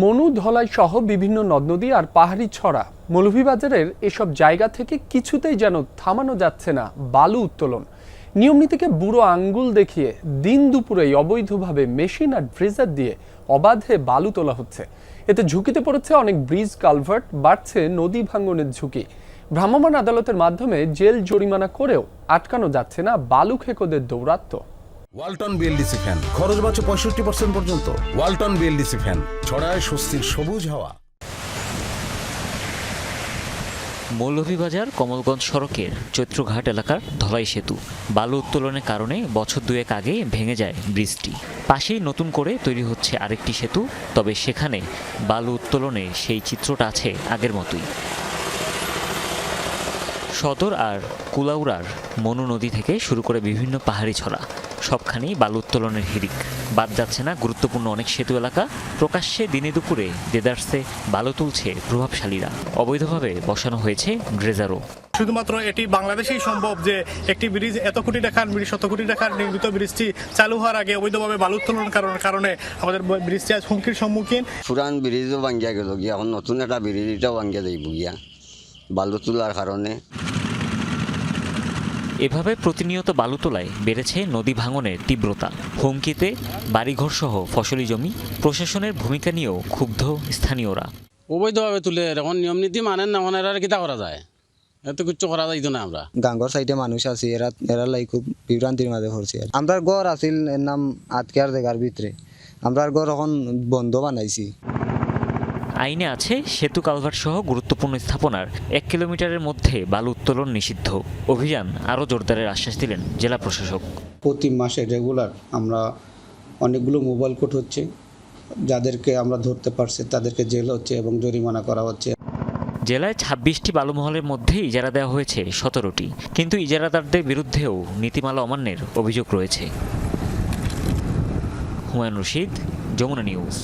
মনু, ধলাই সহ বিভিন্ন নদ নদী আর পাহাড়ি ছড়া। মৌলভীবাজারের এসব জায়গা থেকে কিছুতেই যেন থামানো যাচ্ছে না বালু উত্তোলন। নিয়ম নীতিকে বুড়ো আঙ্গুল দেখিয়ে দিন দুপুরেই অবৈধভাবে মেশিন আর ড্রেজার দিয়ে অবাধে বালু তোলা হচ্ছে। এতে ঝুঁকিতে পড়েছে অনেক ব্রিজ কালভার্ট, বাড়ছে নদী ভাঙ্গনের ঝুঁকি। ভ্রাম্যমাণ আদালতের মাধ্যমে জেল জরিমানা করেও আটকানো যাচ্ছে না বালু খেকোদের দৌরাত্ম্য। Walton BLDC fan. খরচ বাঁচে পঁয়ষট্টি পার্সেন্ট পর্যন্ত। Walton BLDC fan. ছড়ায় স্বস্তির সবুজ হাওয়া। মৌলভীবাজার কমলগঞ্জ সড়কের চৈত্রঘাট এলাকার ধলাই সেতু। বালু উত্তোলনের কারণে বছর দুয়েক আগে ভেঙে যায় ব্রিজটি। পাশেই নতুন করে তৈরি হচ্ছে আরেকটি সেতু, তবে সেখানে বালু উত্তোলনে সেই চিত্রটা আছে আগের মতোই। সদর আর কুলাউড়ার মনু নদী থেকে শুরু করে বিভিন্ন পাহাড়ি ছড়া। সবখানেই বালু উত্তোলনের হিরিক বাদ যাচ্ছে না গুরুত্বপূর্ণ অনেক সেতু এলাকা। প্রকাশ্যে দিনে দুপুরে দেদার্সে বালু তুলছে প্রভাবশালীরা। অবৈধভাবে বসানো হয়েছে ড্রেজারও। শুধুমাত্র এটি বাংলাদেশেই সম্ভব যে একটি ব্রিজ এত কোটি টাকার ব্রিজ শত কোটি টাকার নির্মিত ব্রিজটি চালু হওয়ার আগে অবৈধভাবে বালু উত্তোলন কারণ- কারণে আমাদের ব্রিজটি আজ হুমকির সম্মুখীন। পুরান ব্রিজও ভাঙ্গিয়া গেল গিয়া। এখন নতুন একটা ব্রিজ এটাও ভাঙ্গিয়া যাইব গিয়া। বালু তোলার কারণে এভাবে প্রতিনিয়ত বালু তোলায় বেড়েছে নদী ভাঙনের তীব্রতা। হুমকিতে বাড়িঘর সহ ফসলি জমি। প্রশাসনের ভূমিকা নিয়েও ক্ষুব্ধ স্থানীয়রা। অবৈধভাবে তুলে এখন নিয়ম নীতি মানেন না মানে এরা কিতা করা যায়? এত কিছু করা যাইতো না আমরা। গাঙ্গর সাইডে মানুষ আছে এরা এরা লাই খুব বিভ্রান্তির মাঝে পড়ছে। আর আমরার গড় আছিল এর নাম আতকেয়ার জায়গার ভিতরে। আমরা গড় এখন বন্ধ বানাইছি। আইনে আছে সেতু কালভার্ট সহ গুরুত্বপূর্ণ স্থাপনার। এক কিলোমিটারের মধ্যে বালু উত্তোলন নিষিদ্ধ। অভিযান আরও জোরদারের আশ্বাস দিলেন জেলা প্রশাসক। প্রতি মাসে রেগুলার আমরা অনেকগুলো মোবাইল কোর্ট হচ্ছে যাদেরকে আমরা ধরতে পারছি তাদেরকে জেল হচ্ছে এবং জরিমানা করা হচ্ছে। জেলায় ছাব্বিশটি বালুমহলের মধ্যে ইজারা দেওয়া হয়েছে সতেরোটি কিন্তু ইজারাদারদের বিরুদ্ধেও নীতিমালা অমান্যের অভিযোগ রয়েছে। হুমায়ুন রশিদ যমুনা নিউজ।